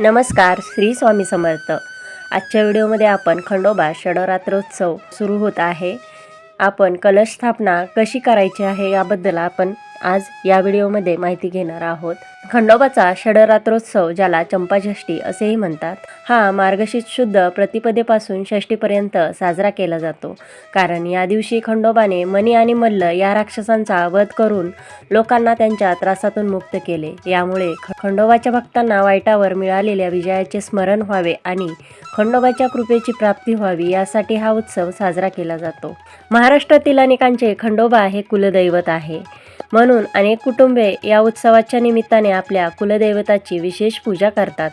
नमस्कार श्री स्वामी समर्थ. आजच्या व्हिडिओमध्ये आपण खंडोबा षडरात्रोत्सव सुरू होत आहे. आपण कलश स्थापना कशी करायची आहे याबद्दल आपण आज या व्हिडिओमध्ये माहिती घेणार आहोत. खंडोबाचा षडरात्रोत्सव ज्याला चंपाषष्ठी असेही म्हणतात हा मार्गशीर्ष शुद्ध प्रतिपदेपासून षष्टीपर्यंत साजरा केला जातो. कारण या दिवशी खंडोबाने मणी आणि मल्ल या राक्षसांचा वध करून लोकांना त्यांच्या त्रासातून मुक्त केले. यामुळे खंडोबाच्या भक्तांना वाईटावर मिळालेल्या विजयाचे स्मरण व्हावे आणि खंडोबाच्या कृपेची प्राप्ती व्हावी यासाठी हा उत्सव साजरा केला जातो. महाराष्ट्रातील अनेकांचे खंडोबा हे कुलदैवत आहे. म्हणून अनेक कुटुंबे या उत्सवाच्या निमित्ताने आपल्या कुलदैवताची विशेष पूजा करतात.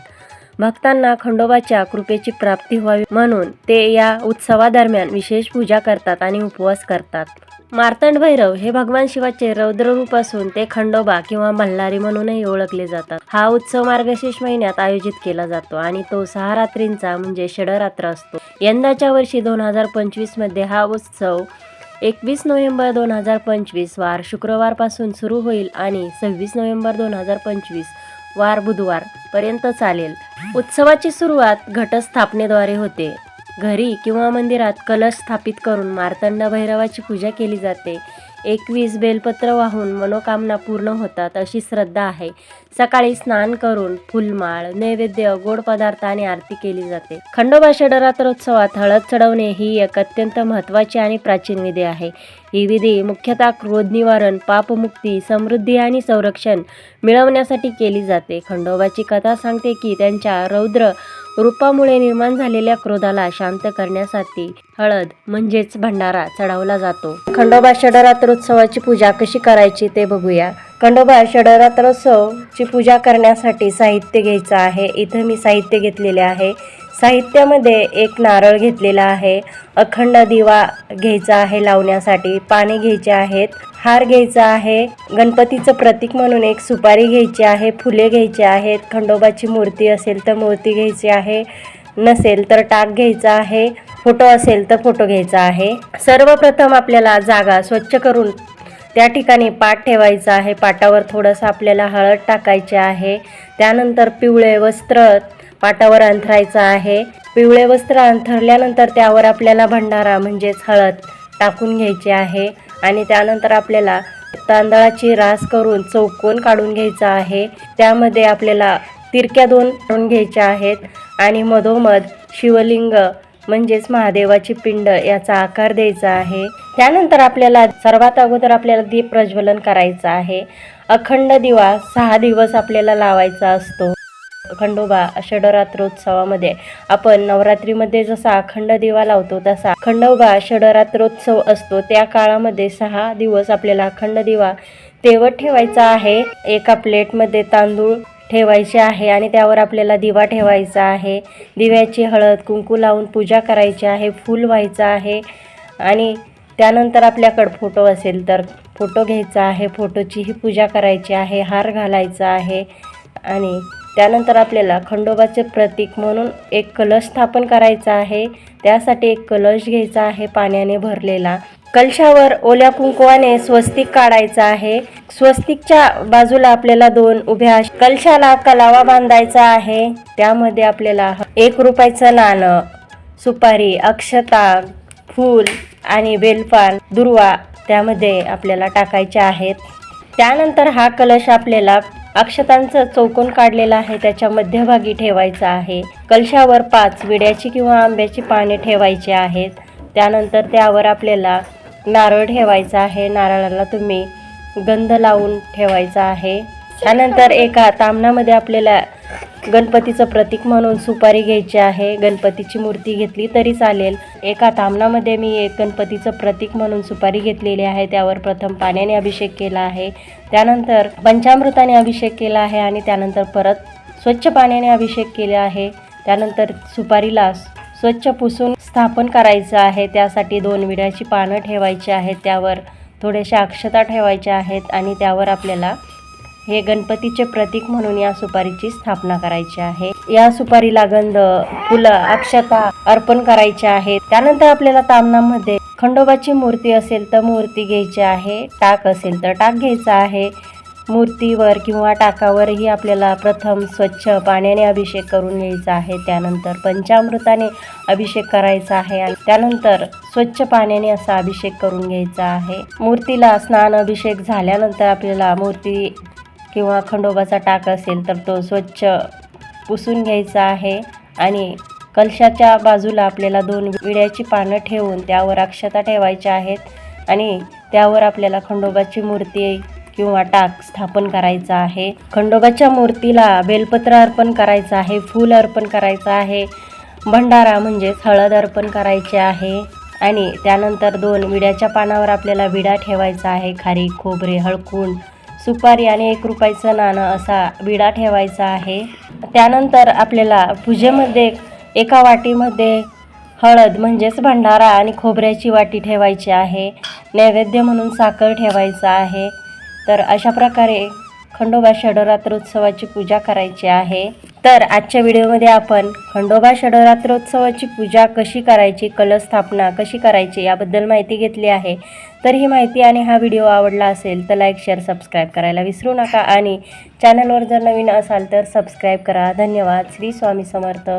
भक्तांना खंडोबाच्या कृपेची प्राप्ती व्हावी म्हणून ते या उत्सवादरम्यान विशेष पूजा करतात आणि उपवास करतात. मार्तंड भैरव हे भगवान शिवाचे रौद्ररूप असून ते खंडोबा किंवा मल्हारी म्हणूनही ओळखले जातात. हा उत्सव मार्गशीर्ष महिन्यात आयोजित केला जातो आणि तो सहा रात्रींचा म्हणजे षडरात्र असतो. यंदाच्या वर्षी दोन हजार पंचवीसमध्ये हा उत्सव एकवीस नोव्हेंबर दोन हजार पंचवीस वार शुक्रवारपासून सुरू होईल आणि सव्वीस नोव्हेंबर दोन हजार पंचवीस वार बुधवार पर्यंत चालेल. उत्सवाची सुरुवात घटस्थापनेद्वारे होते. घरी किंवा मंदिरात कलश स्थापित करून मार्तंड भैरवाची पूजा केली जाते. एकवीस बेलपत्र वाहून मनोकामना पूर्ण होतात अशी श्रद्धा आहे. सकाळी स्नान करून फुलमाळ नैवेद्य गोड पदार्थ आणि आरती केली जाते. खंडोबा षडरात्रोत्सवात हळद चढवणे ही एक अत्यंत महत्त्वाची आणि प्राचीन विधी आहे. ही विधी मुख्यतः क्रोध निवारण पापमुक्ती समृद्धी आणि संरक्षण मिळवण्यासाठी केली जाते. खंडोबाची कथा सांगते की त्यांच्या रौद्र रूपामुळे निर्माण झालेल्या क्रोधाला शांत करण्यासाठी हळद म्हणजेच भंडारा चढवला जातो. खंडोबा षडरात्रोत्सवाची पूजा कशी करायची ते बघूया. खंडोबा षडरात्रोत्सवची पूजा करण्यासाठी साहित्य घ्यायचं आहे. इथं मी साहित्य घेतलेले आहे. साहित्यामध्ये एक नारळ घेतलेला आहे. अखंड दिवा घ्यायचा आहे लावण्यासाठी. पाने घ्यायचे आहेत. हार घ्यायचा आहे. गणपतीचं प्रतीक म्हणून एक सुपारी घ्यायची आहे फुले घ्यायची आहेत खंडोबाची मूर्ती असेल तर मूर्ती घ्यायची आहे नसेल तर टाक घ्यायचा आहे फोटो असेल तर फोटो घ्यायचा आहे. सर्वप्रथम आपल्याला जागा स्वच्छ करून त्या ठिकाणी पाट ठेवायचा आहे. पाटावर थोडंसं आपल्याला हळद टाकायचे आहे. त्यानंतर पिवळे वस्त्र पाटावर अंथरायचं आहे. पिवळे वस्त्र अंथरल्यानंतर त्यावर आपल्याला भंडारा म्हणजेच हळद टाकून घ्यायची आहे आणि त्यानंतर आपल्याला तांदळाची रास करून चौकोन काढून घ्यायचा आहे. त्यामध्ये आपल्याला तिरक्या दोन काढून घ्यायच्या आहेत आणि मधोमध शिवलिंग म्हणजेच महादेवाची पिंड याचा आकार द्यायचा आहे. त्यानंतर आपल्याला सर्वात अगोदर आपल्याला दीप प्रज्वलन करायचं आहे. अखंड दिवा सहा दिवस आपल्याला लावायचा असतो. खंडोबा षडरात्रोत्सवामध्ये. आपण नवरात्रीमध्ये जसा अखंड दिवा लावतो तसा खंडोबा षडरात्रोत्सव असतो. त्या काळामध्ये सहा दिवस आपल्याला अखंड दिवा तेवत ठेवायचा आहे. एका प्लेटमध्ये तांदूळ ठेवायचे आहे आणि त्यावर आपल्याला दिवा ठेवायचा आहे. दिव्याची हळद कुंकू लावून पूजा करायची आहे फूल व्हायचं आहे आणि त्यानंतर आपल्याकडं फोटो असेल तर फोटो घ्यायचा आहे. फोटोचीही पूजा करायची आहे हार घालायचा आहे आणि त्यानंतर आपल्याला खंडोबाचे प्रतीक म्हणून एक कलश स्थापन करायचा आहे. त्यासाठी एक कलश घ्यायचा आहे पाण्याने भरलेला. कलशावर ओल्या कुंकवाने स्वस्तिक काढायचा आहे. स्वस्तिकच्या बाजूला आपल्याला दोन उभ्या कलशाला कलावा बांधायचा आहे. त्यामध्ये आपल्याला एक रुपयाचं नाणं सुपारी अक्षता फूल आणि बेलपान दुर्वा त्यामध्ये आपल्याला टाकायचे आहेत. त्यानंतर हा कलश आपल्याला अक्षतांचं चौकोन काढलेलं आहे त्याच्या मध्यभागी ठेवायचं आहे. कलशावर पाच विड्याची किंवा आंब्याची पाने ठेवायची आहेत. त्यानंतर त्यावर आपल्याला नारळ ठेवायचा आहे. नारळाला तुम्ही गंध लावून ठेवायचा आहे. त्यानंतर एका तामणामध्ये आपल्याला गणपतीचं प्रतीक म्हणून सुपारी घ्यायची आहे. गणपतीची मूर्ती घेतली तरी चालेल. एका तामणामध्ये मी एक गणपतीचं प्रतीक म्हणून सुपारी घेतलेली आहे. त्यावर प्रथम पाण्याने अभिषेक केला आहे. त्यानंतर पंचामृताने अभिषेक केला आहे आणि त्यानंतर परत स्वच्छ पाण्याने अभिषेक केला आहे. त्यानंतर सुपारीला स्वच्छ पुसून स्थापन करायचं आहे. त्यासाठी दोन विड्याची पानं ठेवायची आहेत. त्यावर थोड्याशा अक्षता ठेवायच्या आहेत आणि त्यावर आपल्याला हे गणपतीचे प्रतीक म्हणून या सुपारीची स्थापना करायची आहे. या सुपारीला गंध फुलं अक्षता अर्पण करायचे आहेत त्यानंतर आपल्याला तामनामध्ये खंडोबाची मूर्ती असेल तर मूर्ती घ्यायची आहे. टाक असेल तर टाक घ्यायचा आहे. मूर्तीवर किंवा टाकावरही आपल्याला प्रथम स्वच्छ पाण्याने अभिषेक करून घ्यायचा आहे. त्यानंतर पंचामृताने अभिषेक करायचा आहे आणि त्यानंतर स्वच्छ पाण्याने असा अभिषेक करून घ्यायचा आहे. मूर्तीला स्नान अभिषेक झाल्यानंतर आपल्याला मूर्ती किंवा खंडोबाचा टाक असेल तर तो स्वच्छ पुसून घ्यायचा आहे. आणि कलशाच्या बाजूला आपल्याला दोन विड्याची पानं ठेवून त्यावर अक्षता ठेवायच्या आहेत. आणि त्यावर आपल्याला खंडोबाची मूर्ती किंवा टाक स्थापन करायचा आहे. खंडोबाच्या मूर्तीला बेलपत्र अर्पण करायचं आहे फूल अर्पण करायचं आहे. भंडारा म्हणजेच हळद अर्पण करायचे आहे. आणि त्यानंतर दोन विड्याच्या पानावर आपल्याला विडा ठेवायचा आहे. खारी खोबरे हळकून सुपारी आणि एक रुपयाचं नाणं असा विडा ठेवायचा आहे. त्यानंतर आपल्याला पूजेमध्ये एका वाटीमध्ये हळद म्हणजेच भंडारा आणि खोबऱ्याची वाटी ठेवायची आहे. नैवेद्य म्हणून साखर ठेवायचं आहे. तर अशा प्रकारे खंडोबा षडरात्रोत्सवाची पूजा करायची आहे. तर आजच्या व्हिडिओमध्ये आपण खंडोबा षडरात्रोत्सवाची पूजा कशी करायची कलस्थापना कशी करायची याबद्दल माहिती घेतली आहे. तर ही माहिती आणि हा व्हिडिओ आवडला असेल तर लाईक शेअर सबस्क्राईब करायला विसरू नका आणि चॅनलवर जर नवीन असाल तर सबस्क्राईब करा. धन्यवाद. श्री स्वामी समर्थ.